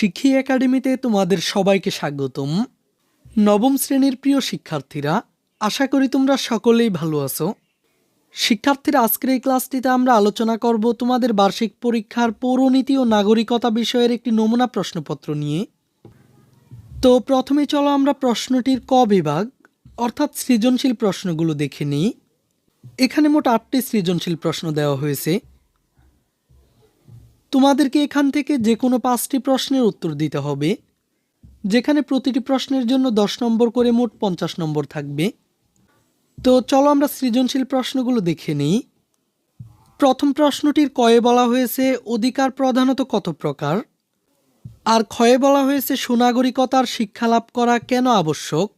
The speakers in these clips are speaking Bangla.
শিক্ষী একাডেমিতে তোমাদের সবাইকে স্বাগতম। নবম শ্রেণির প্রিয় শিক্ষার্থীরা, আশা করি তোমরা সকলেই ভালো আছো। শিক্ষার্থীরা, আজকের এই ক্লাসটিতে আমরা আলোচনা করব তোমাদের বার্ষিক পরীক্ষার পৌরনীতি ও নাগরিকতা বিষয়ের একটি নমুনা প্রশ্নপত্র নিয়ে। তো প্রথমে চলো আমরা প্রশ্নটির ক বিভাগ, অর্থাৎ সৃজনশীল প্রশ্নগুলো দেখে নিই। এখানে মোট আটটি সৃজনশীল প্রশ্ন দেওয়া হয়েছে। তোমাদেরকে এখান থেকে যে কোনো পাঁচটি প্রশ্নের উত্তর দিতে হবে, যেখানে প্রতিটি প্রশ্নের জন্য দশ নম্বর করে মোট পঞ্চাশ নম্বর থাকবে। তো চলো আমরা সৃজনশীল প্রশ্নগুলো দেখে নিই। প্রথম প্রশ্নটির কয়ে বলা হয়েছে, অধিকার প্রধানত কত প্রকার? আর ক্ষয়ে বলা হয়েছে, সুনাগরিকতার শিক্ষা লাভ করা কেন আবশ্যক?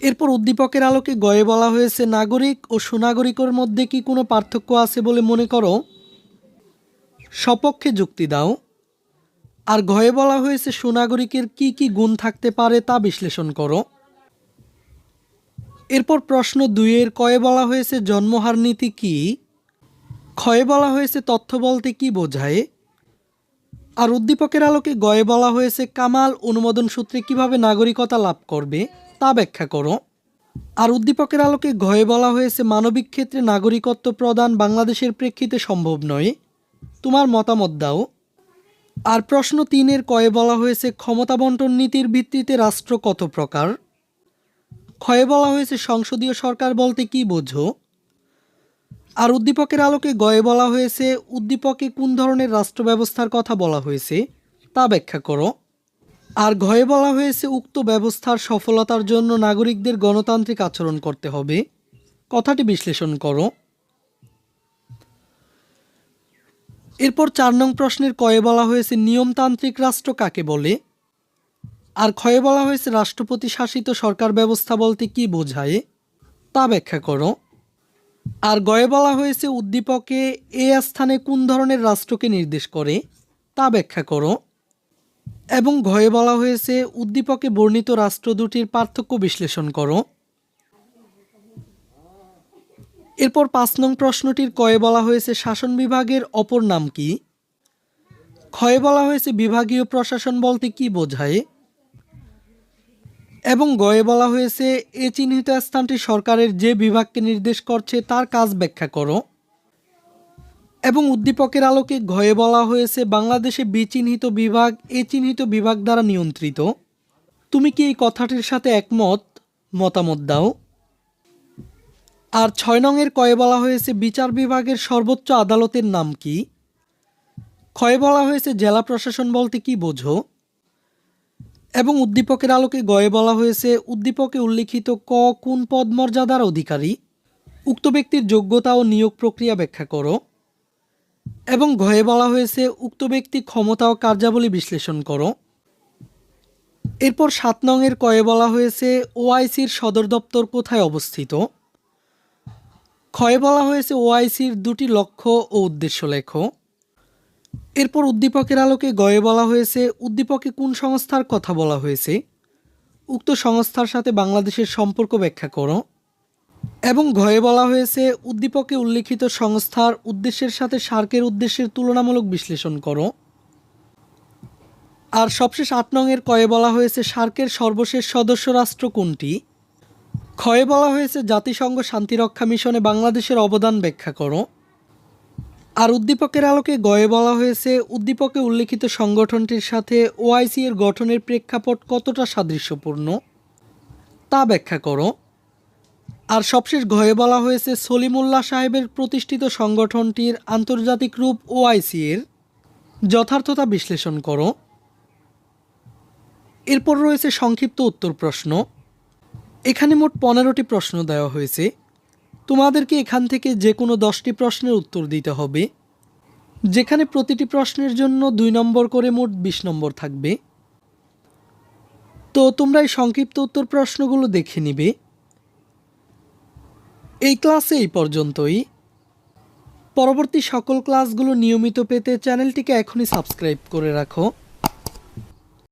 এরপর উদ্দীপকের আলোকে গয়ে বলা হয়েছে, নাগরিক ও সুনাগরিকের মধ্যে কি কোনো পার্থক্য আছে বলে মনে করো? সপক্ষে যুক্তি দাও। আর ঘয়ে বলা হয়েছে, সুনাগরিকের কি কি গুণ থাকতে পারে তা বিশ্লেষণ করো। এরপর প্রশ্ন দুইয়ের, কয়ে বলা হয়েছে, জন্মহার নীতি কি? ক্ষয়ে বলা হয়েছে, তথ্য বলতে কি বোঝায়? আর উদ্দীপকের আলোকে গয়ে বলা হয়েছে, কামাল অনুমোদন সূত্রে কীভাবে নাগরিকতা লাভ করবে তা ব্যাখ্যা করো। আর উদ্দীপকের আলোকে ঘয়ে বলা হয়েছে, মানবিক ক্ষেত্রে নাগরিকত্ব প্রদান বাংলাদেশের প্রেক্ষিতে সম্ভব নয়। তোমার মতামত দাও। আর প্রশ্ন তিনের কয়ে বলা হয়েছে, ক্ষমতা বন্টন নীতির ভিত্তিতে রাষ্ট্র কত প্রকার? ক্ষয়ে বলা হয়েছে, সংসদীয় সরকার বলতে কি বোঝো? আর উদ্দীপকের আলোকে গয়ে বলা হয়েছে, উদ্দীপকে কোন ধরনের রাষ্ট্র ব্যবস্থার কথা বলা হয়েছে, তা ব্যাখ্যা করো। আর ঘয়ে বলা হয়েছে, উক্ত ব্যবস্থার সফলতার জন্য নাগরিকদের গণতান্ত্রিক আচরণ করতে হবে। কথাটি বিশ্লেষণ করো। এরপর চার নং প্রশ্নের কয়ে বলা হয়েছে নিয়মতান্ত্রিক রাষ্ট্র কাকে বলে? আর ক্ষয়ে বলা হয়েছে রাষ্ট্রপতি শাসিত সরকার ব্যবস্থা বলতে কি বোঝায়? তা ব্যাখ্যা করো। আর গয়ে বলা হয়েছে উদ্দীপকে এ স্থানে কোন ধরনের রাষ্ট্রকে নির্দেশ করে? তা ব্যাখ্যা করো। এবং ঘয়ে বলা হয়েছে উদ্দীপকে বর্ণিত রাষ্ট্র দুটির পার্থক্য বিশ্লেষণ করো। এরপর পাঁচ নং প্রশ্নটির কয়ে বলা হয়েছে শাসন বিভাগের অপর নাম কি? ক্ষয়ে বলা হয়েছে বিভাগীয় প্রশাসন বলতে কি বোঝায়? এবং গয়ে বলা হয়েছে, এ চিহ্নিত স্থানটি সরকারের যে বিভাগকে নির্দেশ করছে তার কাজ ব্যাখ্যা করো। এবং উদ্দীপকের আলোকে ঘয়ে বলা হয়েছে, বাংলাদেশে বিচিহ্নিত বিভাগ, এ চিহ্নিত বিভাগ দ্বারা নিয়ন্ত্রিত। তুমি কি এই কথাটির সাথে একমত? মতামত দাও। আর ছয় নংয়ের কয়ে বলা হয়েছে বিচার বিভাগের সর্বোচ্চ আদালতের নাম কি? ক্ষয়ে বলা হয়েছে জেলা প্রশাসন বলতে কি বোঝো? এবং উদ্দীপকের আলোকে গয়ে বলা হয়েছে, উদ্দীপকে উল্লিখিত ক কোন পদ মর্যাদার অধিকারী? উক্ত ব্যক্তির যোগ্যতা ও নিয়োগ প্রক্রিয়া ব্যাখ্যা করো। এবং ঘয়ে বলা হয়েছে, উক্ত ব্যক্তি ক্ষমতা ও কার্যাবলী বিশ্লেষণ করো। এরপর সাত নংয়ের কয়ে বলা হয়েছে, ওআইসির সদর দপ্তর কোথায় অবস্থিত? ক্ষয়ে বলা হয়েছে ওআইসির দুটি লক্ষ্য ও উদ্দেশ্য লেখো। এরপর উদ্দীপকের আলোকে গয়ে বলা হয়েছে, উদ্দীপকে কোন সংস্থার কথা বলা হয়েছে? উক্ত সংস্থার সাথে বাংলাদেশের সম্পর্ক ব্যাখ্যা করো। এবং ঘয়ে বলা হয়েছে, উদ্দীপকে উল্লিখিত সংস্থার উদ্দেশ্যের সাথে সার্কের উদ্দেশ্যের তুলনামূলক বিশ্লেষণ করো। আর সবশেষ আট নং এর কয়ে বলা হয়েছে, সার্কের সর্বশেষ সদস্য রাষ্ট্র কোনটি? ক্ষয়ে বলা হয়েছে জাতিসংঘ শান্তিরক্ষা মিশনে বাংলাদেশের অবদান ব্যাখ্যা করো। আর উদ্দীপকের আলোকে গয়ে বলা হয়েছে, উদ্দীপকে উল্লিখিত সংগঠনটির সাথে ওআইসি এর গঠনের প্রেক্ষাপট কতটা সাদৃশ্যপূর্ণ, তা ব্যাখ্যা করো। আর সবশেষ ঘয়ে বলা হয়েছে, সলিমুল্লাহ সাহেবের প্রতিষ্ঠিত সংগঠনটির আন্তর্জাতিক রূপ ওআইসি এর। যথার্থতা বিশ্লেষণ করো। এরপর রয়েছে সংক্ষিপ্ত উত্তর প্রশ্ন এখানে মোট পনেরোটি প্রশ্ন দেওয়া হয়েছে। তোমাদেরকে এখান থেকে যে কোনো দশটি প্রশ্নের উত্তর দিতে হবে। যেখানে প্রতিটি প্রশ্নের জন্য দুই নম্বর করে মোট বিশ নম্বর থাকবে। তো তোমরা এই সংক্ষিপ্ত উত্তর প্রশ্নগুলো দেখে নিবে। এই ক্লাসে এই পর্যন্তই। পরবর্তী সকল ক্লাসগুলো নিয়মিত পেতে চ্যানেলটিকে এখনই সাবস্ক্রাইব করে রাখো।